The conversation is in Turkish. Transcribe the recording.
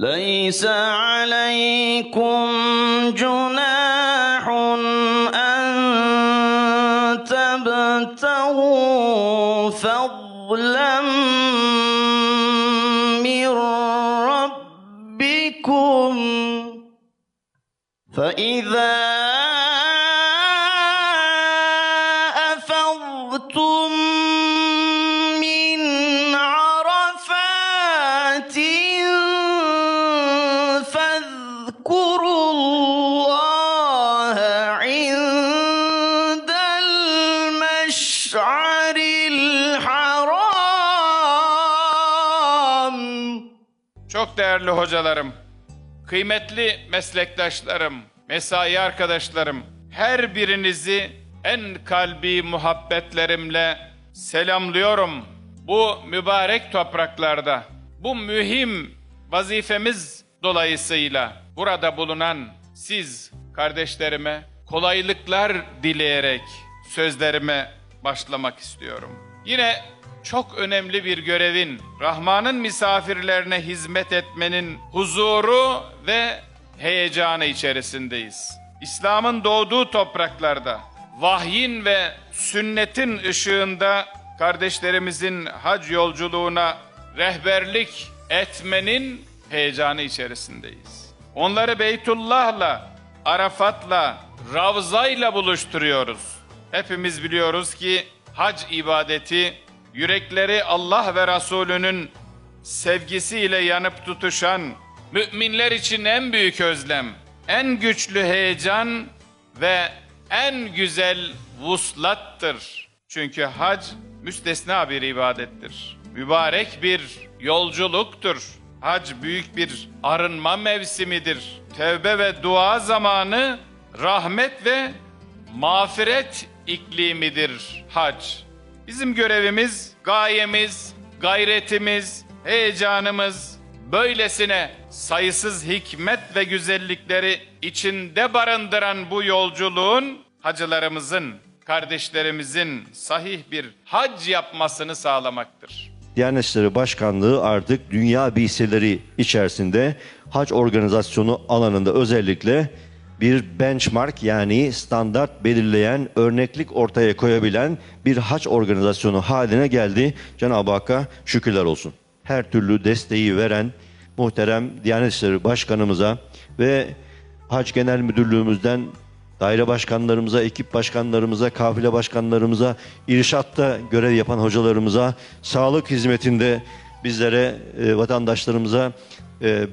ليس عليكم جناح أن تبتغوا فضلا من ربكم فإذا الحرام Çok değerli hocalarım, kıymetli meslektaşlarım, mesai arkadaşlarım, her birinizi en kalbi muhabbetlerimle selamlıyorum. Bu mübarek topraklarda, bu mühim vazifemiz dolayısıyla burada bulunan siz kardeşlerime kolaylıklar dileyerek sözlerime başlamak istiyorum. Yine çok önemli bir görevin, Rahman'ın misafirlerine hizmet etmenin huzuru ve heyecanı içerisindeyiz. İslam'ın doğduğu topraklarda, vahyin ve sünnetin ışığında kardeşlerimizin hac yolculuğuna rehberlik etmenin heyecanı içerisindeyiz. Onları Beytullah'la, Arafat'la, Ravza'yla buluşturuyoruz. Hepimiz biliyoruz ki hac ibadeti yürekleri Allah ve Resulünün sevgisiyle yanıp tutuşan müminler için en büyük özlem, en güçlü heyecan ve en güzel vuslattır. Çünkü hac müstesna bir ibadettir. Mübarek bir yolculuktur. Hac büyük bir arınma mevsimidir. Tevbe ve dua zamanı rahmet ve mağfiret iklimidir hac. Bizim görevimiz, gayemiz, gayretimiz, heyecanımız böylesine sayısız hikmet ve güzellikleri içinde barındıran bu yolculuğun hacılarımızın, kardeşlerimizin sahih bir hac yapmasını sağlamaktır. Diyanet İşleri Başkanlığı artık dünya bilseleri içerisinde hac organizasyonu alanında özellikle bir benchmark yani standart belirleyen, örneklik ortaya koyabilen bir hac organizasyonu haline geldi. Cenab-ı Hakk'a şükürler olsun. Her türlü desteği veren muhterem Diyanet İşleri Başkanımıza ve Hac Genel Müdürlüğümüzden daire başkanlarımıza, ekip başkanlarımıza, kafile başkanlarımıza, irşatta görev yapan hocalarımıza, sağlık hizmetinde bizlere, e, vatandaşlarımıza e,